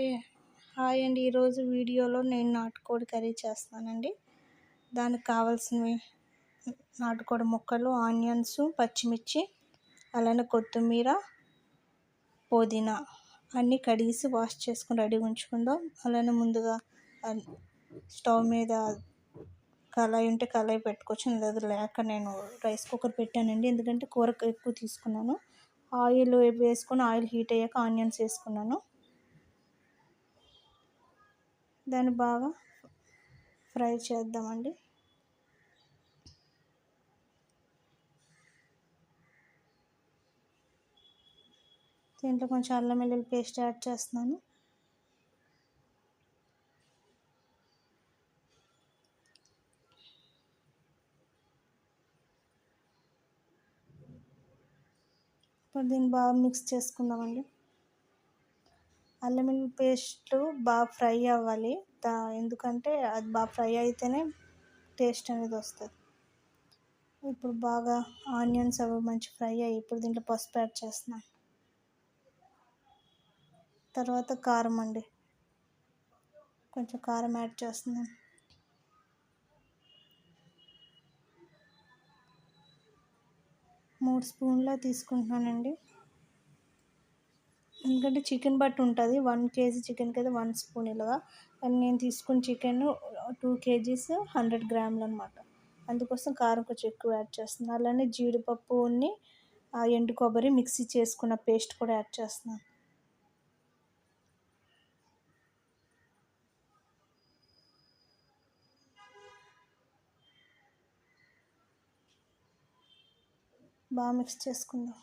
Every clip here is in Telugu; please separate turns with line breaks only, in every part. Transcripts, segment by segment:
హాయ్ హాయ్ అండి. ఈరోజు వీడియోలో నేను నాటుకోడి కర్రీ చేస్తానండి. దానికి కావాల్సినవి నాటుకోడి ముక్కలు ఆనియన్స్ పచ్చిమిర్చి అలానే కొత్తిమీర పుదీనా అన్నీ కడిగేసి వాష్ చేసుకుని రెడీ ఉంచుకుందాం. అలానే ముందుగా స్టవ్ మీద కళాయి ఉంటే కళాయి పెట్టుకోవచ్చు లేదు లేక నేను రైస్ కుక్కర్ పెట్టానండి. ఎందుకంటే కూర ఎక్కువ తీసుకున్నాను. ఆయిల్ వేసుకొని ఆయిల్ హీట్ అయ్యాక ఆనియన్స్ వేసుకున్నాను. దాన్ని బాగా ఫ్రై చేద్దామండి. దీంట్లో కొంచెం అల్లం వెల్లుల్లి పేస్ట్ యాడ్ చేస్తున్నాను. ఇప్పుడు దీన్ని బాగా మిక్స్ చేసుకుందామండి. అల్లం వెల్లుల్లి బాగా ఫ్రై అవ్వాలి. దా ఎందుకంటే అది బాగా ఫ్రై అయితేనే టేస్ట్ అనేది వస్తుంది. ఇప్పుడు బాగా ఆనియన్స్ అవి మంచి ఫ్రై అయ్యి ఇప్పుడు దీంట్లో పసుపు యాడ్ చేస్తున్నాను తర్వాత కారం అండి. కొంచెం కారం యాడ్ చేస్తున్నాను మూడు స్పూన్లా తీసుకుంటున్నానండి. ఎందుకంటే చికెన్ బట్టి ఉంటుంది. వన్ కేజీ చికెన్కి అయితే వన్ స్పూన్ ఇలాగా. కానీ నేను తీసుకున్న చికెన్ టూ కేజీస్ హండ్రెడ్ గ్రాములు అనమాట అందుకోసం కారం కొంచెం ఎక్కువ యాడ్ చేస్తున్నాను అలానే జీడిపప్పు ఉన్ని ఎండు కొబ్బరి మిక్సీ చేసుకున్న పేస్ట్ కూడా యాడ్ చేస్తున్నాను బాగా మిక్స్ చేసుకుందాం.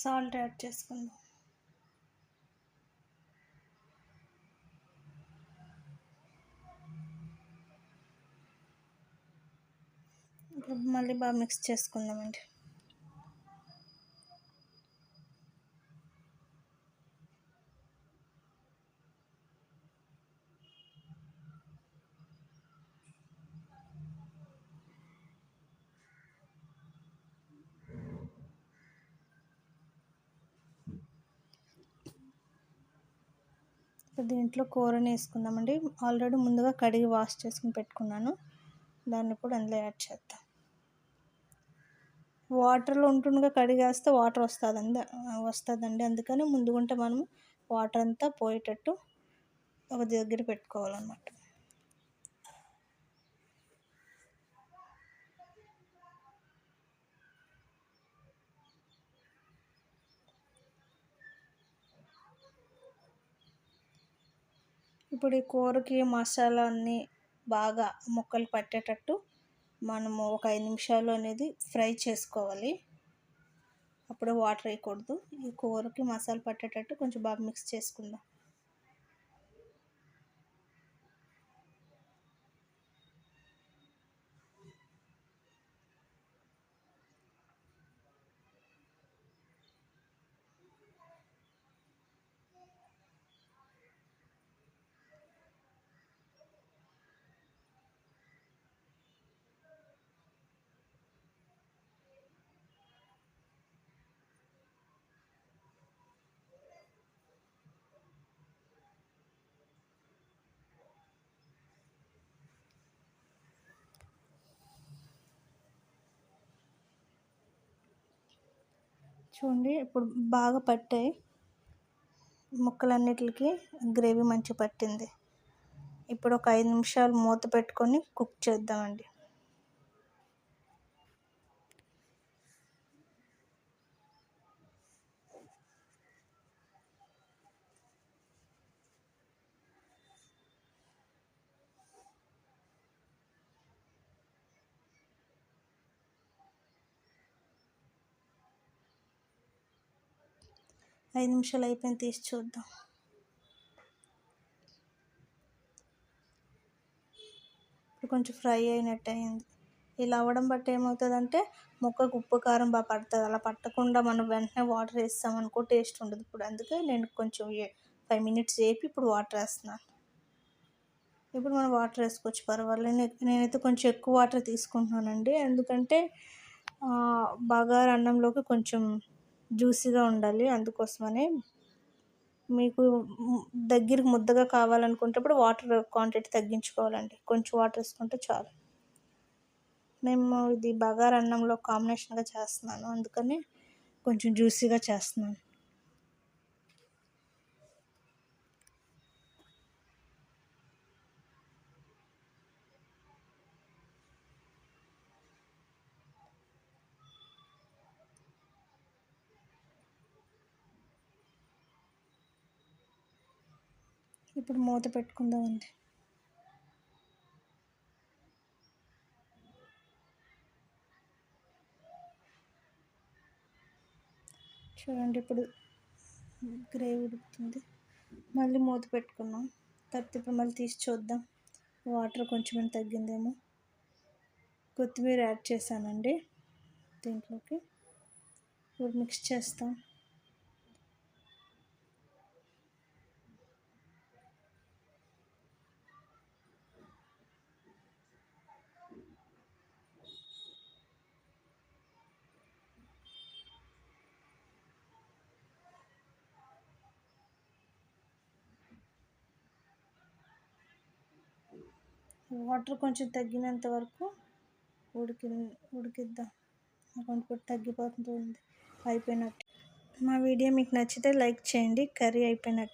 సాల్ట్ యాడ్ చేసుకుందాం. ఇప్పుడు మళ్ళీ బాగా మిక్స్ చేసుకుందామండి. దీంట్లో కూరని వేసుకుందామండి. ఆల్రెడీ ముందుగా కడిగి వాష్ చేసుకుని పెట్టుకున్నాను. దాన్ని కూడా అందులో యాడ్ చేద్దాం. వాటర్లో ఉంటుండగా కడిగేస్తే వాటర్ వస్తుందండి వస్తుందండి. అందుకని ముందుగుంటే మనం వాటర్ అంతా పోయేటట్టు ఒక దగ్గర పెట్టుకోవాలన్నమాట. ఇప్పుడు ఈ కూరకి మసాలా అన్నీ బాగా ముక్కలు పట్టేటట్టు మనము ఒక ఐదు నిమిషాలు అనేది ఫ్రై చేసుకోవాలి. అప్పుడు వాటర్ వేయకూడదు. ఈ కూరకి మసాలా పట్టేటట్టు కొంచెం బాగా మిక్స్ చేసుకుందాం. చూడండి ఇప్పుడు బాగా పట్టాయి. ముక్కలన్నిటికి గ్రేవీ మంచి పట్టింది. ఇప్పుడు ఒక ఐదు నిమిషాలు మూత పెట్టుకొని కుక్ చేద్దామండి. ఐదు నిమిషాలు అయిపోయింది తీసి చూద్దాం. ఇప్పుడు కొంచెం ఫ్రై అయినట్టు అయింది. ఇలా అవ్వడం బట్టి ఏమవుతుందంటే ముక్కకు ఉప్పు కారం బాగా పడుతుంది. అలా పట్టకుండా మనం వెంటనే వాటర్ వేస్తామనుకో టేస్ట్ ఉండదు ఇప్పుడు. అందుకే నేను కొంచెం ఫైవ్ మినిట్స్ వేపి ఇప్పుడు వాటర్ వేస్తున్నాను ఇప్పుడు మనం వాటర్ వేసుకోవచ్చు పర్వాలేదు. నేనైతే కొంచెం ఎక్కువ వాటర్ తీసుకుంటున్నానండి. ఎందుకంటే బగారా అన్నంలోకి కొంచెం జ్యూసీగా ఉండాలి. అందుకోసమనే మీకు దగ్గరికి ముద్దగా కావాలనుకున్నప్పుడు వాటర్ క్వాంటిటీ తగ్గించుకోవాలండి. కొంచెం వాటర్ వేసుకుంటే చాలు. మేము ఇది బగారా అన్నంలో కాంబినేషన్గా చేస్తున్నాను. అందుకని కొంచెం జ్యూసీగా చేస్తున్నాను. ఇప్పుడు మూత పెట్టుకుందామండి. చూడండి ఇప్పుడు గ్రేవీ ఉడుకుతుంది. మళ్ళీ మూత పెట్టుకున్నాం. తర్వాత ఇప్పుడు మళ్ళీ తీసి చూద్దాం. వాటర్ కొంచెం తగ్గిందేమో. కొత్తిమీర యాడ్ చేశానండి దీంట్లోకి. ఇప్పుడు మిక్స్ చేస్తాం. వాటర్ కొంచెం తగ్గినంత వరకు ఉడికి ఉడికిద్దాం. కొంచెం తగ్గిపోతుంది. అయిపోయినట్టు. మా వీడియో మీకు నచ్చితే లైక్ చేయండి. కర్రీ అయిపోయినట్టు.